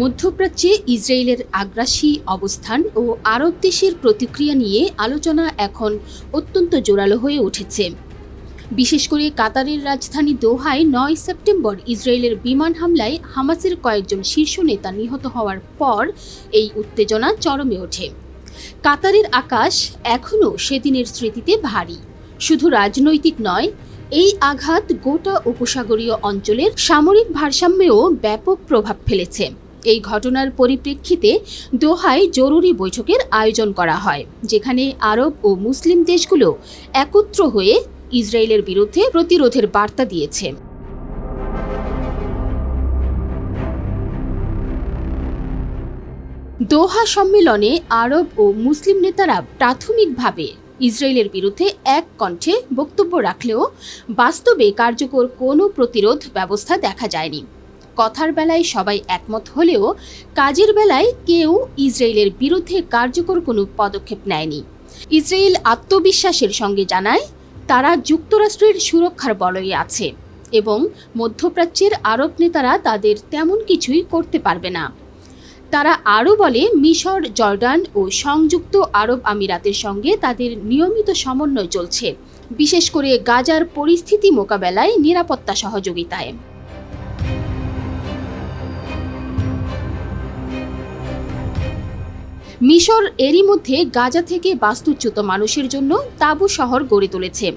মধ্যপ্রাচ্যে ইসরায়েলের আগ্রাসী অবস্থান ও আরব দেশের প্রতিক্রিয়া নিয়ে আলোচনা এখন অত্যন্ত জোরালো হয়ে উঠেছে। বিশেষ করে কাতারের রাজধানী দোহায় নয় সেপ্টেম্বর ইসরায়েলের বিমান হামলায় হামাসের কয়েকজন শীর্ষ নেতা নিহত হওয়ার পর এই উত্তেজনা চরমে ওঠে। কাতারের আকাশ এখনও সেদিনের স্মৃতিতে ভারী। শুধু রাজনৈতিক নয়, এই আঘাত গোটা উপসাগরীয় অঞ্চলের সামরিক ভারসাম্যেও ব্যাপক প্রভাব ফেলেছে। এই ঘটনার পরিপ্রেক্ষিতে দোহায় জরুরি বৈঠকের আয়োজন করা হয়, যেখানে আরব ও মুসলিম দেশগুলো একত্র হয়ে ইসরায়েলের বিরুদ্ধে প্রতিরোধের বার্তা দিয়েছে। দোহা সম্মেলনে আরব ও মুসলিম নেতারা প্রাথমিকভাবে ইসরায়েলের বিরুদ্ধে এক কণ্ঠে বক্তব্য রাখলেও বাস্তবে কার্যকর কোনো প্রতিরোধ ব্যবস্থা দেখা যায়নি। কথার বেলায় সবাই একমত হলেও কাজের বেলায় কেউ ইসরায়েলের বিরুদ্ধে কার্যকর কোনো পদক্ষেপ নেয়নি। ইসরায়েল আত্মবিশ্বাসের সঙ্গে জানায়, তারা যুক্তরাষ্ট্রের সুরক্ষার বলয়ে আছে এবং মধ্যপ্রাচ্যের আরব নেতারা তাদের তেমন কিছুই করতে পারবে না। তারা আরও বলে, মিশর, জর্ডান ও সংযুক্ত আরব আমিরাতের সঙ্গে তাদের নিয়মিত সমন্বয় চলছে, বিশেষ করে গাজার পরিস্থিতি মোকাবেলায় নিরাপত্তা সহযোগিতায়। মিশর এরই মধ্যে গাজা থেকে বাস্তুচ্যুত মানুষের জন্য তাঁবু শহর গড়ে তুলেছে।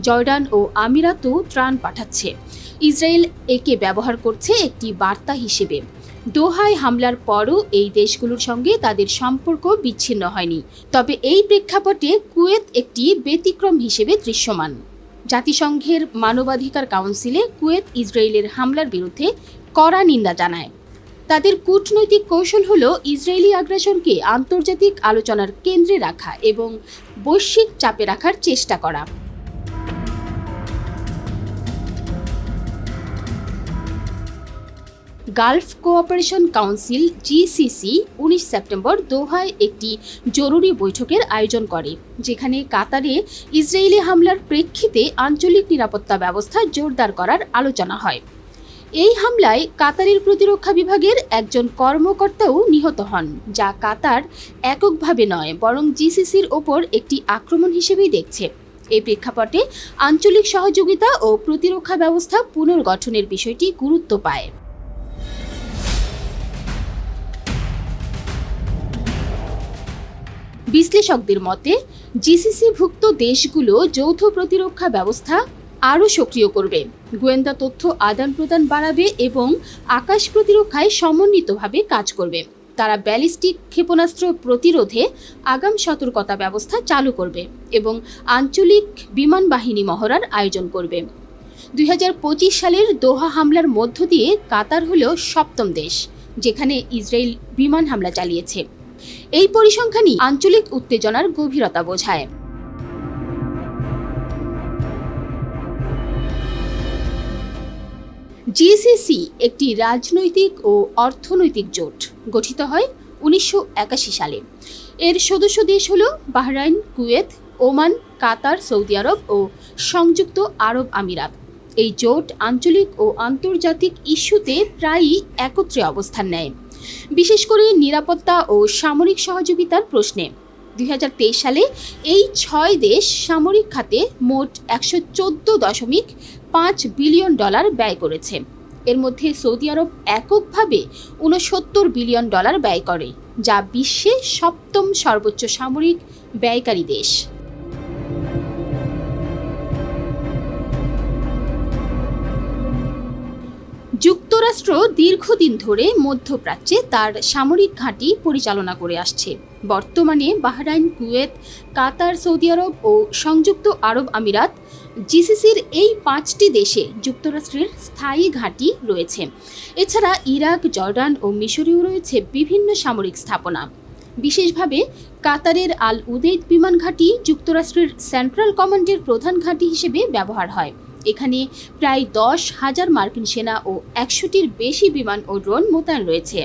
জর্ডান ও আমিরাতও ত্রাণ পাঠাচ্ছে। ইসরায়েল একে ব্যবহার করছে একটি বার্তা হিসেবে। দোহায় হামলার পরও এই দেশগুলোর সঙ্গে তাদের সম্পর্ক বিচ্ছিন্ন হয়নি। তবে এই প্রেক্ষাপটে কুয়েত একটি ব্যতিক্রম হিসেবে দৃশ্যমান। জাতিসংঘের মানবাধিকার কাউন্সিলে কুয়েত ইসরায়েলের হামলার বিরুদ্ধে কড়া নিন্দা জানায়। তাদের কূটনৈতিক কৌশল হল ইসরায়েলি আগ্রাসনকে আন্তর্জাতিক আলোচনার কেন্দ্রে রাখা এবং বৈশ্বিক চাপে রাখার চেষ্টা করা। গালফ কোঅপারেশন কাউন্সিল জিসিসি উনিশ সেপ্টেম্বর দোহায় একটি জরুরি বৈঠকের আয়োজন করে, যেখানে কাতারে ইসরায়েলি হামলার প্রেক্ষিতে আঞ্চলিক নিরাপত্তা ব্যবস্থা জোরদার করার আলোচনা হয়। এই হামলায় কাতারের প্রতিরক্ষা বিভাগের একজন কর্মকর্তাও নিহত হন, যা কাতার এককভাবে নয়, বরং জিসিসির ওপর একটি আক্রমণ হিসেবেই দেখছে। এই প্রেক্ষাপটে আঞ্চলিক সহযোগিতা ও প্রতিরক্ষা ব্যবস্থা পুনর্গঠনের বিষয়টি গুরুত্ব পায়। বিশ্লেষকদের মতে, জিসিসিভুক্ত দেশগুলো যৌথ প্রতিরক্ষা ব্যবস্থা আরও সক্রিয় করবে। গোয়েন্দা তথ্য আদান প্রদান বাড়াবে এবং আকাশ প্রতিরক্ষায় সমন্বিতভাবে কাজ করবে। তারা ব্যালিস্টিক ক্ষেপণাস্ত্র প্রতিরোধে আগাম সতর্কতা ব্যবস্থা চালু করবে এবং আঞ্চলিক বিমান বাহিনী মহড়ার আয়োজন করবে। দুই হাজার পঁচিশ সালের দোহা হামলার মধ্য দিয়ে কাতার হল সপ্তম দেশ, যেখানে ইসরায়েল বিমান হামলা চালিয়েছে। এই পরিসংখ্যানই আঞ্চলিক উত্তেজনার গভীরতা বোঝায়। জিসিসি একটি রাজনৈতিক ও অর্থনৈতিক জোট গঠিত হয় উনিশশো একাশি সালে। এর সদস্য দেশ হল Bahrain, Kuwait, Oman, Qatar, Saudi Arab ও সংযুক্ত আরব আমিরাত। এই জোট আঞ্চলিক ও আন্তর্জাতিক ইস্যুতে প্রায়ই একত্রে অবস্থান নেয়। বিশেষ করে নিরাপত্তা ও সামরিক সহযোগিতার প্রশ্নে। দুই হাজার তেইশ সালে এই ছয় দেশ সামরিক খাতে মোট একশো চোদ্দ দশমিক পাঁচ বিলিয়ন ডলার ব্যয় করেছে। এর মধ্যে সৌদি আরব এককভাবে ঊনসত্তর বিলিয়ন ডলার ব্যয় করে, যা বিশ্বে সপ্তম সর্বোচ্চ সামরিক ব্যয়কারী দেশ। যুক্তরাষ্ট্র দীর্ঘদিন ধরে মধ্যপ্রাচ্যে তার সামরিক ঘাঁটি পরিচালনা করে আসছে। বর্তমানে Bahrain, Kuwait, Qatar, Saudi Arab ও সংযুক্ত আরব আমিরাত জিসিসির এই পাঁচটি দেশে যুক্তরাষ্ট্রের স্থায়ী ঘাঁটি রয়েছে। এছাড়া ইরাক, জর্ডান ও মিশরেও রয়েছে বিভিন্ন সামরিক স্থাপনা। বিশেষভাবে কাতারের আল উদেদ বিমান ঘাঁটি যুক্তরাষ্ট্রের সেন্ট্রাল কমান্ডের প্রধান ঘাঁটি হিসেবে ব্যবহার হয়। এখানে প্রায় দশ হাজার মার্কিন সেনা ও একশোটির বেশি বিমান ও ড্রোন মোতায়েন রয়েছে।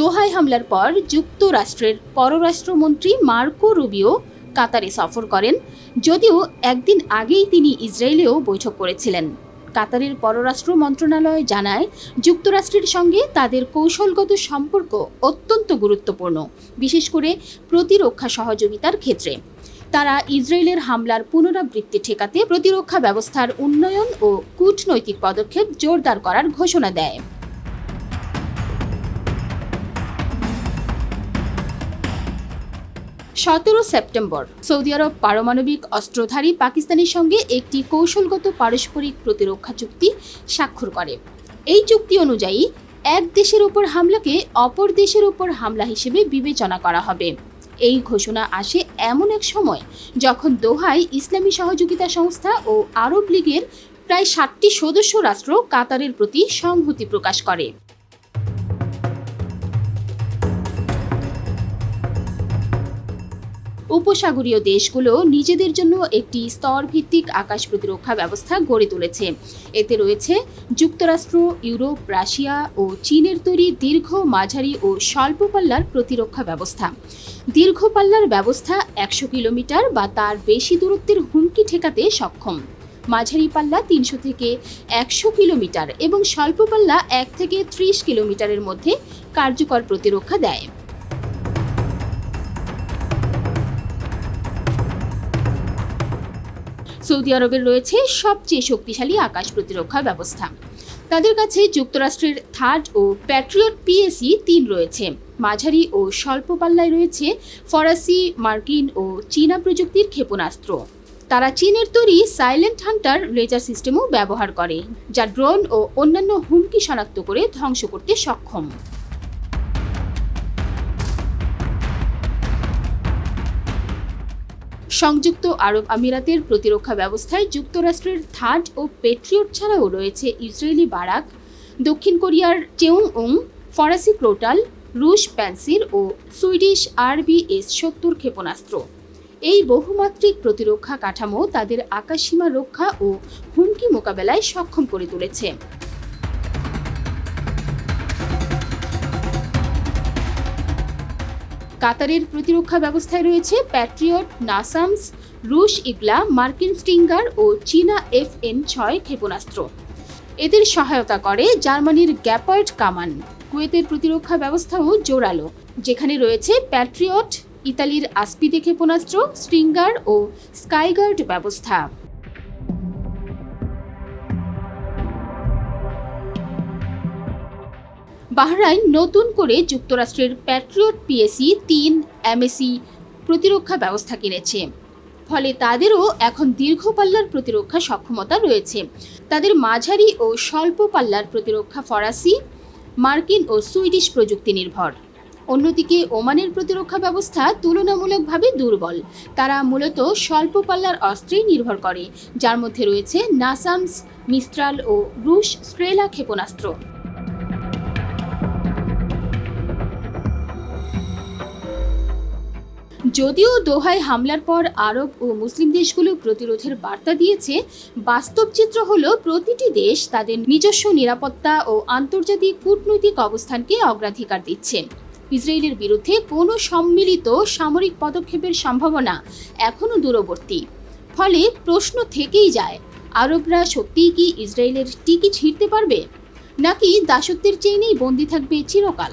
দোহায় হামলার পর যুক্তরাষ্ট্রের পররাষ্ট্রমন্ত্রী মার্কো রুবিও কাতারে সফর করেন, যদিও একদিন আগেই তিনি ইসরায়েলেও বৈঠক করেছিলেন। কাতারের পররাষ্ট্র মন্ত্রণালয় জানায়, যুক্তরাষ্ট্রের সঙ্গে তাদের কৌশলগত সম্পর্ক অত্যন্ত গুরুত্বপূর্ণ, বিশেষ করে প্রতিরক্ষা সহযোগিতার ক্ষেত্রে। তারা ইসরায়েলের হামলার পুনরাবৃত্তি ঠেকাতে প্রতিরক্ষা ব্যবস্থার উন্নয়ন ও কূটনৈতিক পদক্ষেপ জোরদার করার ঘোষণা দেয়। সতেরো সেপ্টেম্বর। সৌদি আরব পারমাণবিক অস্ত্রধারী পাকিস্তানের সঙ্গে একটি কৌশলগত পারস্পরিক প্রতিরক্ষা চুক্তি স্বাক্ষর করে। এই চুক্তি অনুযায়ী, এক দেশের ওপর হামলাকে অপর দেশের ওপর হামলা হিসেবে বিবেচনা করা হবে। এই ঘোষণা আসে এমন এক সময় যখন দোহায় ইসলামী সহযোগিতা সংস্থা ও আরব লীগের প্রায় ষাটটি সদস্য রাষ্ট্র কাতারের প্রতি সংহতি প্রকাশ করে। উপসাগরীয় দেশগুলো নিজেদের জন্য একটি স্তরভিত্তিক আকাশ প্রতিরক্ষা ব্যবস্থা গড়ে তুলেছে। এতে রয়েছে যুক্তরাষ্ট্র, ইউরোপ, রাশিয়া ও চীনের তৈরি দীর্ঘ, মাঝারি ও স্বল্প পাল্লার প্রতিরক্ষা ব্যবস্থা। দীর্ঘ পাল্লার ব্যবস্থা একশো কিলোমিটার বা তার বেশি দূরত্বের হুমকি ঠেকাতে সক্ষম। মাঝারি পাল্লা তিনশো থেকে একশো কিলোমিটার এবং স্বল্প পাল্লা এক থেকে ত্রিশ কিলোমিটারের মধ্যে কার্যকর প্রতিরক্ষা দেয়। সৌদি আরবের রয়েছে সবচেয়ে শক্তিশালী আকাশ প্রতিরক্ষা ব্যবস্থা। তাদের কাছে যুক্তরাষ্ট্রের থার্ড ও প্যাট্রিয়ট পিএসি তিন রয়েছে। মাঝারি ও স্বল্প পাল্লায় রয়েছে ফরাসি, মার্কিন ও চীনা প্রযুক্তির ক্ষেপণাস্ত্র। তারা চীনের তৈরি সাইলেন্ট হান্টার লেজার সিস্টেমও ব্যবহার করে, যা ড্রোন ও অন্যান্য হুমকি শনাক্ত করে ধ্বংস করতে সক্ষম। সংযুক্ত আরব আমিরাতের প্রতিরক্ষা ব্যবস্থায় যুক্তরাষ্ট্রের থার্ড ও পেট্রিয়ট ছাড়াও রয়েছে ইসরায়েলি বারাক, দক্ষিণ কোরিয়ার চেউং উং ফরাসি ক্রোটাল, রুশ প্যান্সির ও সুইডিশ আরবিএস সত্তর ক্ষেপণাস্ত্র। এই বহুমাত্রিক প্রতিরক্ষা কাঠামো তাদের আকাশসীমা রক্ষা ও হুমকি মোকাবেলায় সক্ষম করে তুলেছে। কাতারের প্রতিরক্ষা ব্যবস্থায় রয়েছে প্যাট্রিয়ট, নাসামস, রুশ ইগলা, মার্কিন স্টিঙ্গার ও চীনা এফ এন ছয় ক্ষেপণাস্ত্র। এদের সহায়তা করে জার্মানির গ্যাপার্ড কামান, কুয়েতের প্রতিরক্ষা ব্যবস্থাও জোরালো, যেখানে রয়েছে প্যাট্রিয়ট, ইতালির আসপিদে ক্ষেপণাস্ত্র স্ট্রিঙ্গার ও স্কাইগার্ড ব্যবস্থা। বাহরাইন নতুন করে যুক্তরাষ্ট্রের প্যাট্রিয়ট পিএসি তিন এমএসি প্রতিরক্ষা ব্যবস্থা কিনেছে। ফলে তাদেরও এখন দীর্ঘ পাল্লার প্রতিরক্ষা সক্ষমতা রয়েছে। তাদের মাঝারি ও স্বল্প পাল্লার প্রতিরক্ষা ফরাসি, মার্কিন ও সুইডিশ প্রযুক্তি নির্ভর। অন্যদিকে ওমানের প্রতিরক্ষা ব্যবস্থা তুলনামূলকভাবে দুর্বল। তারা মূলত স্বল্প পাল্লার অস্ত্রেই নির্ভর করে, যার মধ্যে রয়েছে নাসামস মিস্ট্রাল ও রুশ স্ট্রেলা ক্ষেপণাস্ত্র। যদিও দোহায় হামলার পর আরব ও মুসলিম দেশগুলো প্রতিরোধের বার্তা দিয়েছে, বাস্তব চিত্র হল প্রতিটি দেশ তাদের নিজস্ব নিরাপত্তা ও আন্তর্জাতিক কূটনৈতিক অবস্থানকে অগ্রাধিকার দিচ্ছে। ইসরায়েলের বিরুদ্ধে কোনো সম্মিলিত সামরিক পদক্ষেপের সম্ভাবনা এখনও দূরবর্তী। ফলে প্রশ্ন থেকেই যায়, আরবরা সত্যিই কি ইসরায়েলের টিকি ছিঁড়তে পারবে? নাকি দাসত্বের চেইনেই বন্দী থাকবে চিরকাল?